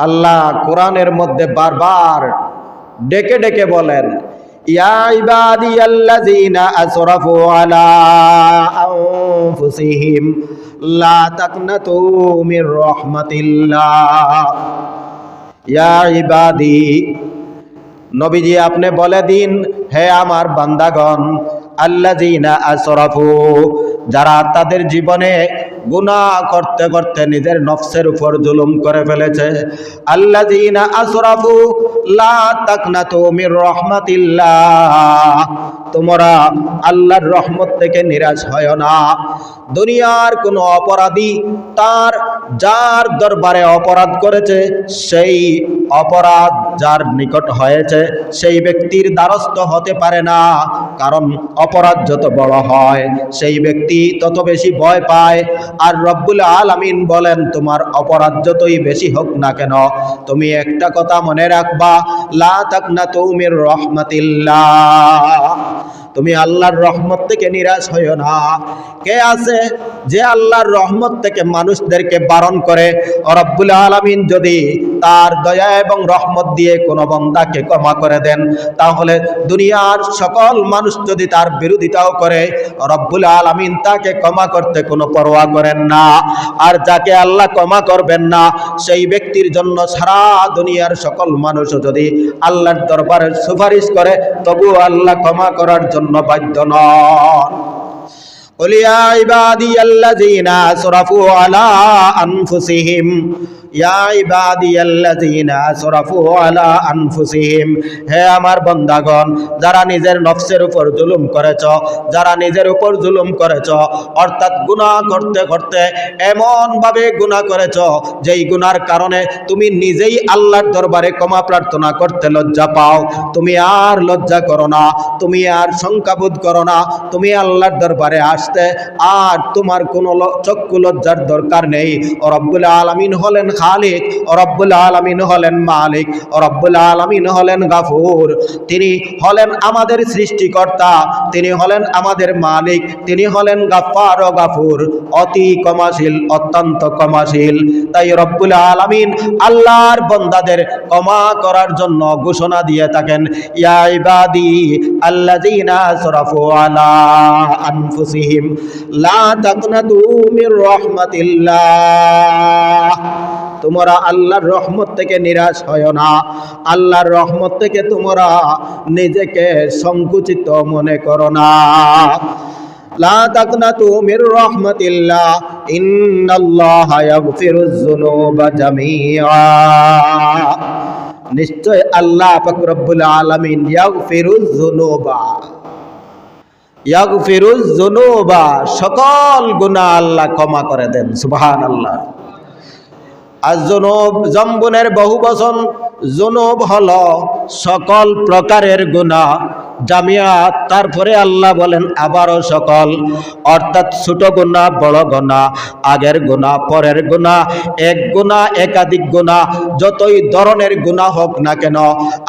আল্লাহ কোরআনের মধ্যে বারবার ডেকে ডেকে বলেন নবীজি আপনি বলে দিন, হে আমার বান্দাগণ, আল্লাযীনা আসরাফু যারা তাদের জীবনে গুনাহ করতে করতে নিজের নফসের উপর জুলুম করে ফেলেছে। আল্লাযীনা আসরাফু, লা তাকনাতু মির রাহমাতিল্লাহ। তোমরা আল্লাহর রহমত থেকে নিরাশ হয় না। দুনিয়ার কোনো অপরাধী তার যার দরবারে অপরাধ করেছে, সেই অপরাধ যার নিকট হয়েছে, সেই ব্যক্তির দ্বারস্থ হতে পারে না। কারণ অপরাধ যত বড় হয়, সেই ব্যক্তি তত বেশি ভয় পায়। আর রব্বুল আলামিন বলেন, তোমার অপরাধ যতই বেশি হোক না কেন, তুমি একটা কথা মনে রাখবা, লা তাকনা তুমির রহমাতিল্লাহ। তুমি আল্লাহর রহমত থেকে নিরাশ হইও না। কে আছে যে আল্লাহর রহমত থেকে মানুষদেরকে বারণ করে? রব্বুল আলামিন, যদি তার দয়া এবং রহমত দিয়ে কোনো বন্দাকে ক্ষমা করে দেন, তাহলে দুনিয়ার সকল মানুষ যদি তার বিরোধিতাও করে রব্বুল আলামিন তাকে ক্ষমা করতে কোনো পরোয়া করেন না। আর যাকে আল্লাহ ক্ষমা করবেন না, সেই ব্যক্তির জন্য সারা দুনিয়ার সকল মানুষ যদি আল্লাহর দরবারে সুপারিশ করে তবু আল্লাহ ক্ষমা করার জন্য বাধ্য নন قل يا عبادي الذين اسرفوا على انفسهم আনফুসিহিম, হে আমার যারা নিজের উপর জুলুম করেছ, যারা নিজের উপর জুলুম করেছ, অর্থাৎ করতে এমনভাবে গুনাহ করেছ, যেই কারণে তুমি নিজেই আল্লাহর দরবারে ক্ষমা প্রার্থনা করতে লজ্জা পাও। তুমি আর লজ্জা করো না, তুমি আর শঙ্কাবোধ করো না, তুমি আল্লাহর দরবারে আসতে আর তোমার কোনো চক্ষু লজ্জার দরকার নেই। আলমিন আলামিন হলেন খালিক, ও রব্বুল আলমিন হলেন মালিক, ও রব্বুল আলমিন হলেন গাফুর। তিনি হলেন আমাদের সৃষ্টিকর্তা, তিনি হলেন আমাদের মালিক, তিনি হলেন গাফার ও গাফুর, অতি কমাশীল অত্যন্ত কমাশীল তাই রব্বুল আলমিন আল্লাহর বন্দাদের ক্ষমা করার জন্য ঘোষণা দিয়ে থাকেন, ইয়া ইবাদি আল্লাযীনা আসরাফু আলা আনফুসিহিম, লা তাকনাতু মির রাহমাতিল্লাহ। তোমরা আল্লাহর রহমত থেকে নিরাশ হয় না। আল্লাহর রহমত থেকে তোমরা নিজেকে সংকুচিত মনে করো না। নিশ্চয় আল্লাহ পাক রব্বুল ইয়াগফিরুয যুনুবা, সকল গুনাহ আল্লাহ ক্ষমা করে দেন, সুবহানাল্লাহ। আর জনব জম্বনের বহু বচন জনব হল সকল প্রকারের গুণা জামিয়াত তারপরে আল্লাহ বলেন, আবারও সকল, অর্থাৎ ছোট গুণা বড় গুণা আগের গুণা পরের গুণা এক গুণা একাধিক গুণা যতই ধরনের গুণা হোক না কেন,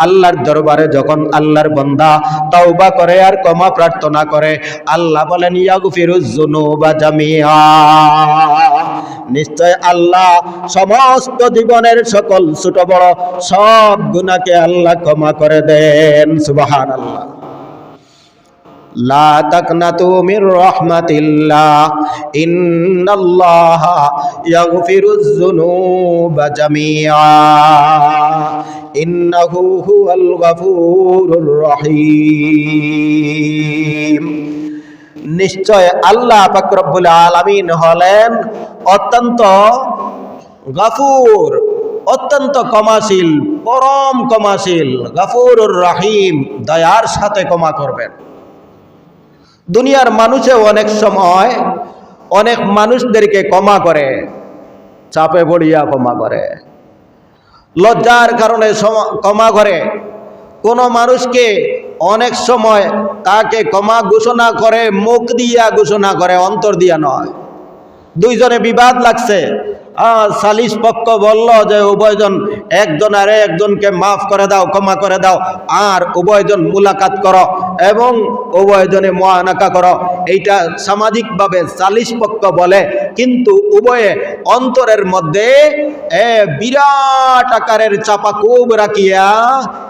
আল্লাহর দরবারে যখন আল্লাহর বন্দা তওবা করে আর ক্ষমা প্রার্থনা করে, আল্লাহ বলেন ইয়াগফিরুজ যুনুবা জামিয়া। নিশ্চয় আল্লাহ সমস্ত জীবনের সকল ছোট বড় সব গুণাকে আল্লাহ ক্ষমা করে দেন, সুবহানাল্লাহ। লা তাকনাতু মির রাহমাতিল্লাহ। ইন্নাল্লাহা ইয়াগফিরুয যুনুবা জামিআ। ইন্নাহু হুয়াল গফুরুর রহিম। নিশ্চয় আল্লাহ পাক রব্বুল আলামিন হলেন অত্যন্ত গাফুর, অত্যন্ত ক্ষমাশীল, পরম ক্ষমাশীল, গাফুরুর রহিম, দয়ার সাথে ক্ষমা করবেন। দুনিয়ার মানুষে অনেক সময় অনেক মানুষদেরকে ক্ষমা করে, চাপে পড়িয়া ক্ষমা করে। লজ্জার কারণে ক্ষমা করে। কোনো মানুষকে অনেক সময় তাকে ক্ষমা ঘোষণা করে, মুখ দিয়া ঘোষণা করে, অন্তর দিয়া নয়। দুইজনে বিবাদ লাগছে। সালিশ পক্ষ বলল যে, উভয়জন একজন আরে একজনকে মাফ করে দাও, ক্ষমা করে দাও, আর উভয়জন মুলাকাত করো। এবং উভয়জনে মহানাকা করো। এইটা সামাজিকভাবে চালিশ পক্ষ বলে। কিন্তু উভয়ে অন্তরের মধ্যে এ বিরাট আকারের চাপা কুব রাখিয়া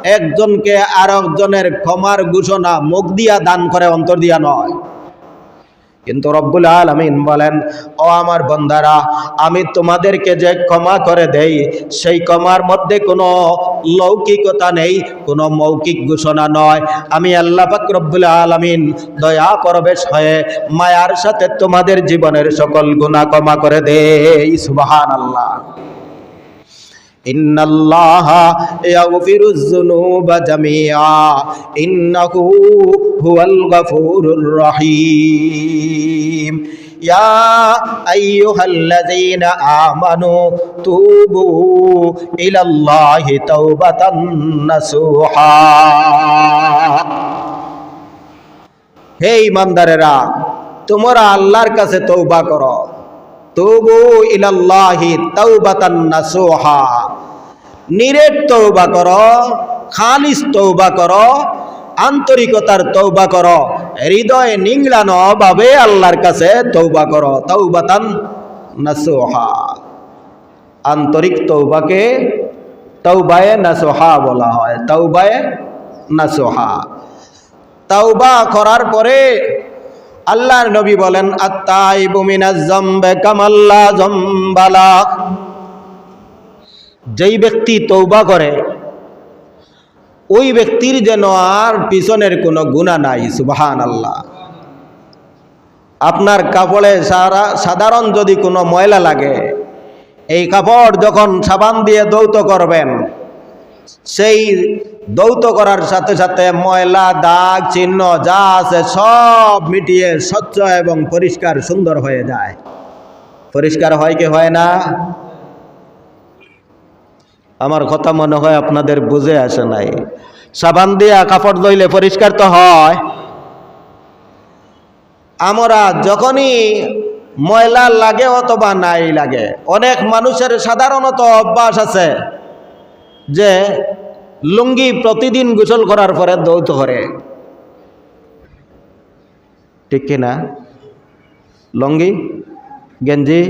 একজনকে আর একজনের ক্ষমার ঘোষণা মুখ দিয়া দান করে, অন্তর দিয়া নয়। কিন্তু রব্বুল আলমিন বলেন, ও আমার বন্দারা, আমি তোমাদেরকে যে ক্ষমা করে দেই, সেই ক্ষমার মধ্যে কোনো লৌকিকতা নেই, কোনো মৌখিক ঘোষণা নয়। আমি আল্লাহ পাক রব্বুল আলমিন দয়া পরবেশ হয়ে মায়ার সাথে তোমাদের জীবনের সকল গুণা ক্ষমা করে দেই সুবাহান আল্লাহ ইন্নাল্লাহা ইয়াগফিরুয-যুনুবা জামিআ, ইন্নাহু হুয়াল গাফুরুর রহিম। ইয়া আইয়ুহাল্লাযীনা আমানু তুবু ইলাল্লাহি তাওবাতান নাসুহা। হে ইমানদারেরা, তোমরা আল্লাহর কাছে তওবা করো। তুবু ইলাল্লাহি তাওবাতান নাসুহা। নিরেট তৌবা কর, খালিস তৌবা কর, আন্তরিকতার তৌবা করো, হৃদয় নিংড়ানো ভাবে আল্লাহর কাছে তৌবা করো তৌবাতান নাসুহা। আন্তরিক তৌবাকে তৌবায়ে নাসুহা বলা হয় তৌবায়ে নাসুহা। তাওবা করার পরে আল্লাহর নবী বলেন আত্মাইবু মিনাজ জম্বে কামাল্লা জম্বালা। যেই ব্যক্তি তৌবা করে, ওই ব্যক্তির যেন আর পিছনের কোনো গুণা নাই সুবাহান আল্লাহ আপনার কাপড়ে সারা, সাধারণ যদি কোনো ময়লা লাগে, এই কাপড় যখন সাবান দিয়ে দৌত করবেন, সেই দৌত করার সাথে সাথে ময়লা, দাগ, চিহ্ন যা আছে সব মিটিয়ে স্বচ্ছ এবং পরিষ্কার সুন্দর হয়ে যায়। পরিষ্কার হয় কি হয় না? আমার কথা মনে হয় আপনাদের বুঝে আসে নাই। সাবান দিয়া কাপড় ধইলে পরিষ্কার তো হয়। আমরা যখনই ময়লা লাগে অথবা নাই লাগে, অনেক মানুষের সাধারণত অভ্যাস আছে যে লুঙ্গি প্রতিদিন গোসল করার পরে দৌত করে। ঠিক কিনা? লুঙ্গি, গেঞ্জি,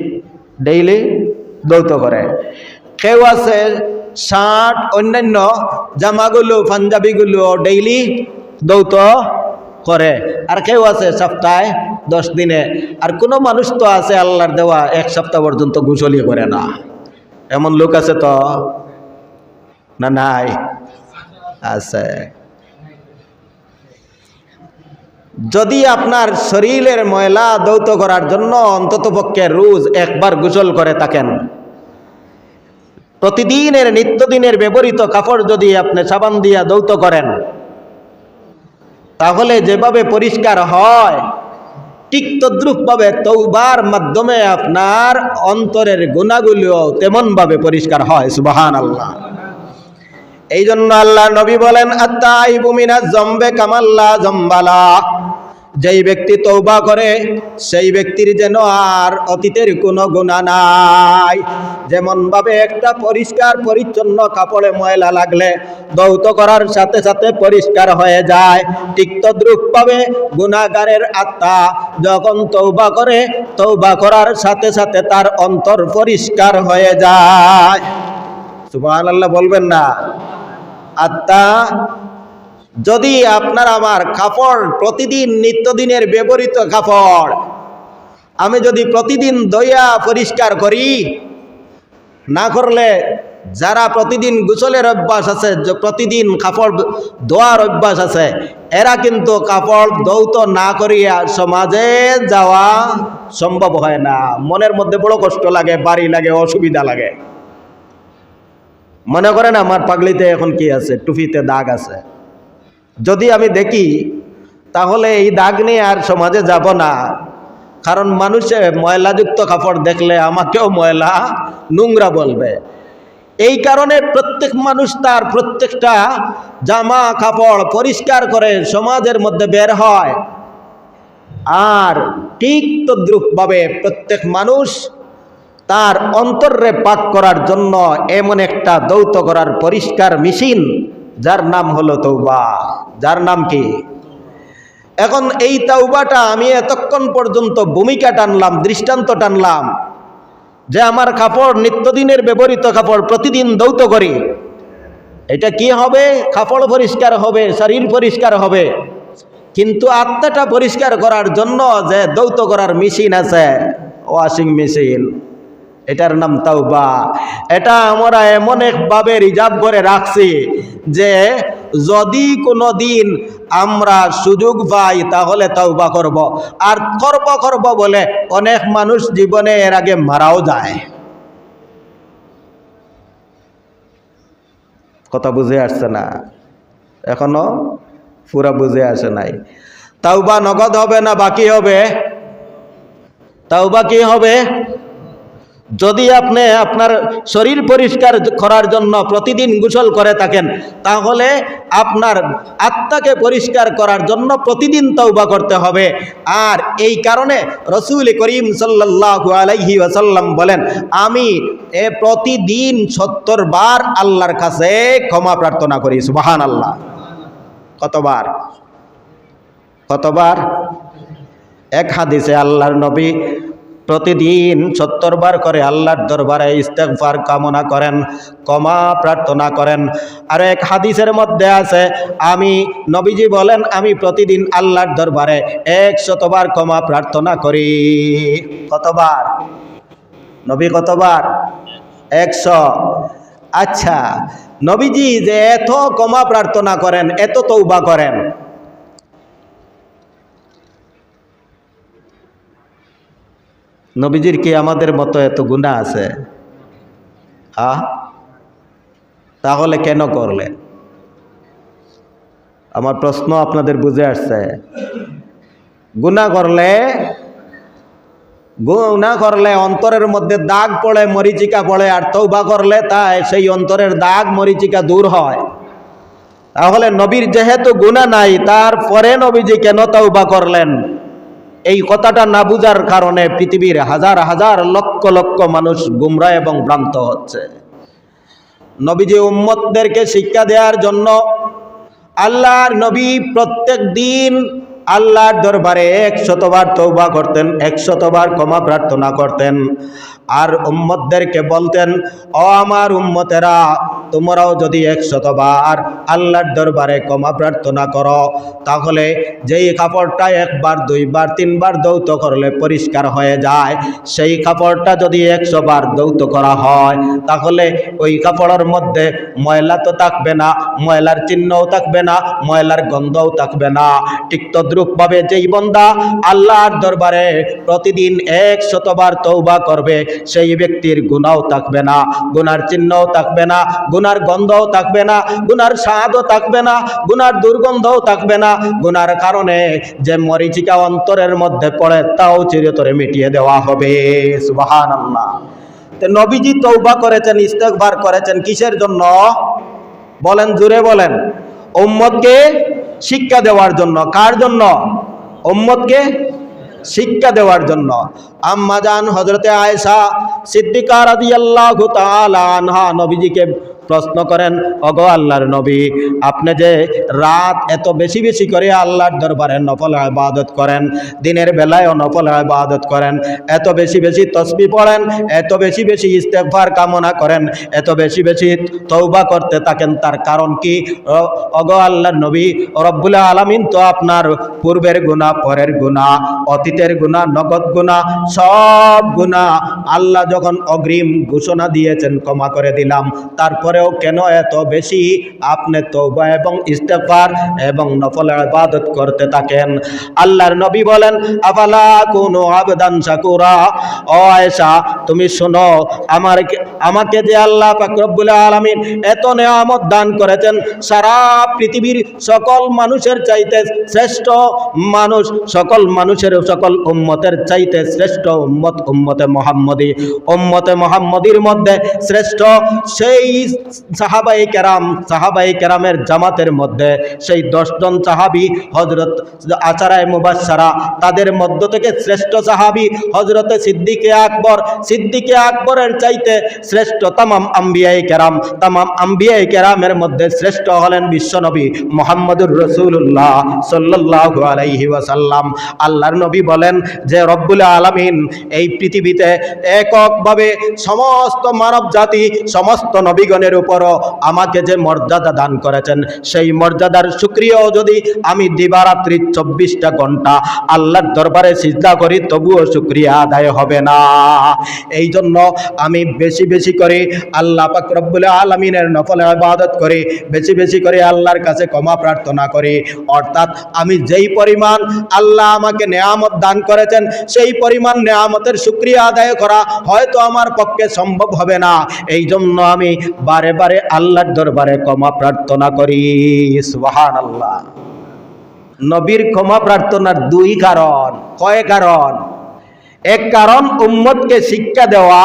ডেইলি দৌত করে। কেউ আছে শার্ট অন্যান্য জামাগুলো, পাঞ্জাবিগুলো ডেইলি দৌত করে। আর কেউ আছে সপ্তাহে দশ দিনে। আর কোনো মানুষ তো আছে আল্লাহর দেওয়া এক সপ্তাহ পর্যন্ত গোসলই করে না। এমন লোক আছে তো? না নাই? আছে। যদি আপনার শরীরের ময়লা দৌত করার জন্য অন্ততপক্ষে রোজ একবার গোসল করে থাকেন প্রতিদিনের নিত্যদিনের ব্যবহৃত কাপড় যদি আপনি সাবান দিয়া দৌত করেন, তাহলে যেভাবে পরিষ্কার হয়, ঠিক তদ্রুপভাবে তৌবার মাধ্যমে আপনার অন্তরের গুণাগুলিও তেমনভাবে পরিষ্কার হয় সুবাহান আল্লাহ এই জন্য আল্লাহ নবী বলেন আত্মাই বুমিনা জম্বে কামাল্লা জম্বালা যেই ব্যক্তি তৌবা করে, সেই ব্যক্তির যেন আর অতীতের কোনো গুণা নাই। যেমনভাবে একটা পরিষ্কার, পরিচ্ছন্ন কাপড়ে ময়লা লাগলে দৌত করার সাথে সাথে পরিষ্কার হয়ে যায়। ঠিক তদ্রুপভাবে গুণাগারের আত্মা যখন তৌবা করে তৌবা করার সাথে সাথে তার অন্তর পরিষ্কার হয়ে যায়। সুবহান আল্লাহ বলবেন না। আত্মা যদি আপনার আমার কাপড় প্রতিদিন, নিত্যদিনের ব্যবহৃত কাপড় আমি যদি প্রতিদিন দইয়া পরিষ্কার করি, না করলে যারা প্রতিদিন গোসলের অভ্যাস আছে প্রতিদিন কাপড় ধোয়ার অভ্যাস আছে, এরা কিন্তু কাপড় দৌত না করিয়া সমাজে যাওয়া সম্ভব হয় না। মনের মধ্যে বড় কষ্ট লাগে, বাড়ি লাগে, অসুবিধা লাগে। মনে করেন আমার পাগলিতে এখন কি আছে? টুপিতে দাগ আছে। যদি আমি দেখি, তাহলে এই দাগ নিয়ে আর সমাজে যাব না। কারণ মানুষে ময়লাযুক্ত কাপড় দেখলে আমাকেও ময়লা নোংরা বলবে। এই কারণে প্রত্যেক মানুষ তার প্রত্যেকটা জামা কাপড় পরিষ্কার করে সমাজের মধ্যে বের হয়। আর ঠিক তদ্রুপভাবে প্রত্যেক মানুষ তার অন্তরে পাক করার জন্য এমন একটা দৌত করার পরিষ্কার মেশিন, যার নাম হলো তৌবা যার নাম কি? এখন এই তাওবাটা আমি এতক্ষণ পর্যন্ত ভূমিকা টানলাম, দৃষ্টান্ত টানলাম যে আমার কাপড় নিত্যদিনের ব্যবহৃত কাপড় প্রতিদিন দৌত করি। এটা কি হবে? কাপড় পরিষ্কার হবে, শরীর পরিষ্কার হবে। কিন্তু আত্মাটা পরিষ্কার করার জন্য যে দৌত করার মেশিন আছে, ওয়াশিং মেশিন, এটার নাম তাওবা। এটা আমরা এমন একভাবে রিজার্ভ করে রাখছি যে যদি কোনো দিন আমরা সুযোগ পাই, তাহলে তাওবা করব। আর করব করব বলে অনেক মানুষ জীবনে এর আগে মারাও যায়। কথা বুঝে আসছে না? এখনও পুরা বুঝে আসে নাই। তাওবা নগদ হবে না বাকি হবে? তাওবা কি হবে? যদি আপনি আপনার শরীর পরিষ্কার করার জন্য প্রতিদিন গোসল করে থাকেন, তাহলে আপনার আত্মাকে পরিষ্কার করার জন্য প্রতিদিন তৌবা করতে হবে। আর এই কারণে রসুল করিম সাল্লাল্লাহু আলাইহি ওয়াসাল্লাম বলেন, আমি এ প্রতিদিন সত্তর বার আল্লাহর কাছে ক্ষমা প্রার্থনা করি সুবাহান আল্লাহ কতবার? কতবার? এক হাদিসে আল্লাহর নবী প্রতিদিন সত্তর বার করে আল্লাহর দরবারে ইস্তেকবার কামনা করেন, ক্ষমা প্রার্থনা করেন। আর এক হাদিসের মধ্যে আছে, আমি, নবীজি বলেন, আমি প্রতিদিন আল্লাহর দরবারে এক শতবার ক্ষমা প্রার্থনা করি। কতবার? নবী কতবার? একশো। আচ্ছা নবীজি যে এত ক্ষমা প্রার্থনা করেন, এত তৌবা করেন। নবীজির কি আমাদের মতো এত গুণা আছে? আ? তাহলে কেন করলেন আমার প্রশ্ন আপনাদের বুঝে আসছে। গুণা করলে গুণা করলে অন্তরের মধ্যে দাগ পড়ে, মরিচিকা পড়ে, আর তৌবা করলে তাই সেই অন্তরের দাগ, মরিচিকা দূর হয়। তাহলে নবীর যেহেতু গুণা নাই, তারপরে নবীজি কেন তৌবা করলেন? এই কথাটা না বুঝার কারণে পৃথিবীর হাজার হাজার লক্ষ লক্ষ মানুষ গুমরা এবং ভ্রান্ত হচ্ছে। নবীজি উম্মতদেরকে শিক্ষা দেওয়ার জন্য আল্লাহর নবী প্রত্যেক দিন আল্লাহর দরবারে একশতবার তৌবা করতেন, একশতবার ক্ষমা প্রার্থনা করতেন। আর উম্মতদেরকে বলতেন, ও আমার উম্মতেরা তোমরাও যদি একশতবার আল্লাহর দরবারে ক্ষমা প্রার্থনা করো, তাহলে যেই কাপড়টা একবার, দুইবার, তিনবার দৌত করলে পরিষ্কার হয়ে যায়। সেই কাপড়টা যদি একশো বার দৌত করা হয়, তাহলে ওই কাপড়ের মধ্যে ময়লা তো থাকবে না, ময়লার চিহ্নও থাকবে না, ময়লার গন্ধও থাকবে না। ঠিক তদ্রুপভাবে যেই বন্দা আল্লাহর দরবারে প্রতিদিন এক শতবার তৌবা করবে, সেই ব্যক্তির গুণাও থাকবে না গুনার চিহ্নও থাকবে না গুনার গন্ধও থাকবে না, গুনার স্বাদও থাকবে না, গুনার দুর্গন্ধও থাকবে না। গুনার কারণে যে মরিচিকা অন্তরের মধ্যে পড়ে তাও চিরতরে মিটিয়ে দেওয়া হবে। আল্লাহ নবীজি তৌবা করেছেন ইস্তেকবার করেছেন কিসের জন্য? বলেন জুড়ে বলেন। উম্মতকে শিক্ষা দেওয়ার জন্য। কার জন্য? উম্মতকে শিক্ষা দেওয়ার জন্য। আম্মাজান হজরতে আয়েশা সিদ্দিকা রাদিয়াল্লাহু তাআলা আনহা নবীজিকে প্রশ্ন করেন অগো আল্লাহর নবী, আপনি যে রাত এত বেশি বেশি করে আল্লাহর দরবারে নফল ইবাদত করেন, দিনের বেলায়ও নফল ইবাদত করেন, এত বেশি বেশি তসবি পড়েন, এত বেশি বেশি ইস্তেগফার কামনা করেন, এত বেশি বেশি তৌবা করতে থাকেন, তার কারণ কি? অগো আল্লাহর নবী, রব্বুল আলামিন তো আপনার পূর্বের গুণা পরের গুণা অতীতের গুণা নগদ গুণা সব গুণা আল্লাহ যখন অগ্রিম ঘোষণা দিয়েছেন, ক্ষমা করে দিলাম তারপরেও কেন এত বেশি? আপনি তৌবা এবং ইস্তেফার এবং নফল ইবাদত করতে থাকেন। আল্লাহর নবী বলেন, আফালা কোনো আবেদান শাকুরা? ও আয়েশা, তুমি শোনো, আমার আমাকে যে আল্লাহ পাক রব্বুল আলামিন এত নেয়ামত দান করেছেন, সারা পৃথিবীর সকল মানুষের চাইতে শ্রেষ্ঠ মানুষ, সকল মানুষের, সকল উম্মতের চাইতে শ্রেষ্ঠ উম্মত উম্মতে মোহাম্মদী। উম্মতে মোহাম্মদীর মধ্যে শ্রেষ্ঠ সেই সাহাবাই কেরাম সাহাবাই কেরামের জামাতের মধ্যে সেই দশজন সাহাবি হজরত আচারায় মুবাসারা তাদের মধ্য থেকে শ্রেষ্ঠ সাহাবি হজরতে সিদ্দিকে আকবর। সিদ্দিকে আকবরের চাইতে শ্রেষ্ঠ তামাম আম্বিয়াই কেরাম। তামাম আম্বিয়াই কেরামের মধ্যে শ্রেষ্ঠ হলেন বিশ্বনবী মোহাম্মদুর রসুল্লাহ সাল্লাহ আলাইহি ওয়াসাল্লাম। আল্লাহর নবী বলেন যে, রব্বুল আলমিন, এই পৃথিবীতে এককভাবে সমস্ত মানব জাতি সমস্ত নবীগণের উপরও আমাকে যে মর্যাদা দান করেছেন, সেই মর্যাদার সুক্রিয়াও যদি আমি দিবারাত্রি চব্বিশটা ঘণ্টা আল্লাহর দরবারে সিজদা করি, তবুও সুক্রিয়া আদায় হবে না। এই জন্য আমি বেশি বেশি করে আল্লাহ পাক রব্বুল আলমিনের নফল ইবাদত করি, বেশি বেশি করে আল্লাহর কাছে ক্ষমা প্রার্থনা করি। অর্থাৎ আমি যেই পরিমাণ আল্লাহ আমাকে নেয়ামত দান করেছেন, সেই পরিমাণ নেয়ামতের সুক্রিয়া আদায় করা হয়তো আমার পক্ষে সম্ভব হবে না। এই জন্য আমি বারে বারে আল্লাহর দরবারে ক্ষমা প্রার্থনা করি সুবাহান আল্লাহ নবীর ক্ষমা প্রার্থনার দুই কারণ, কয় কারণ? এক কারণ, উম্মতকে শিক্ষা দেওয়া,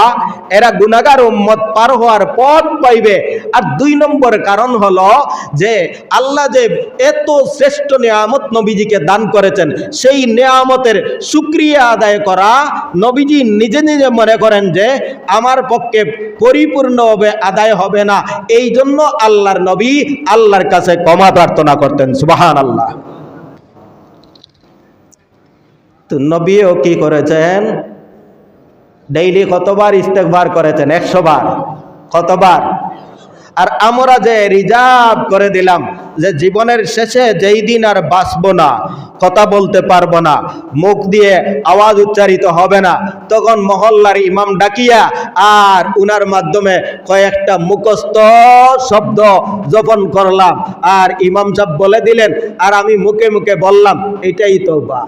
এরা গুনাগার উম্মত পার হওয়ার পথ পাইবে। আর দুই নম্বর কারণ হলো যে, আল্লাহ যে এত শ্রেষ্ঠ নিয়ামত নবীজিকে দান করেছেন, সেই নিয়ামতের সুক্রিয়া আদায় করা নবীজি নিজে নিজে মনে করেন যে, আমার পক্ষে পরিপূর্ণভাবে আদায় হবে না। এই জন্য আল্লাহর নবী আল্লাহর কাছে ক্ষমা প্রার্থনা করতেন সুবাহান আল্লাহ তো নবীও কি করেছেন? ডেইলি কতবার ইস্তেকবার করেছেন? একশো বার কতবার? আর আমরা যে রিজার্ভ করে দিলাম, যে জীবনের শেষে যেই দিন আর বাঁচব না, কথা বলতে পারব না, মুখ দিয়ে আওয়াজ উচ্চারিত হবে না, তখন মহল্লার ইমাম ডাকিয়া আর উনার মাধ্যমে কয়েকটা মুখস্থ শব্দ জপন করলাম। আর ইমাম সাহেব বলে দিলেন, আর আমি মুখে মুখে বললাম, এটাই তো বা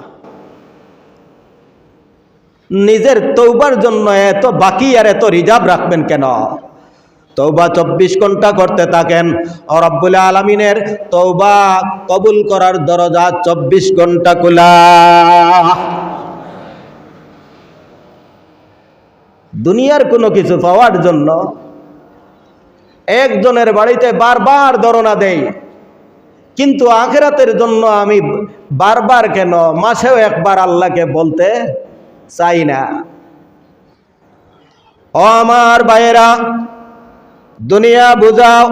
নিজের তৌবার জন্য এত বাকি আর এত রিজার্ভ রাখবেন কেন? তৌবা চব্বিশ ঘণ্টা করতে থাকেন। রব্বুল আলমিনের তৌবা কবুল করার দরজা চব্বিশ ঘণ্টা খোলা। দুনিয়ার কোনো কিছু পাওয়ার জন্য একজনের বাড়িতে বারবার দরনা দেই, কিন্তু আখেরাতের জন্য আমি বারবার কেন? মাসেও একবার আল্লাহকে বলতে চাই না। আমার ভাইয়েরা দুনিয়া বুঝাও।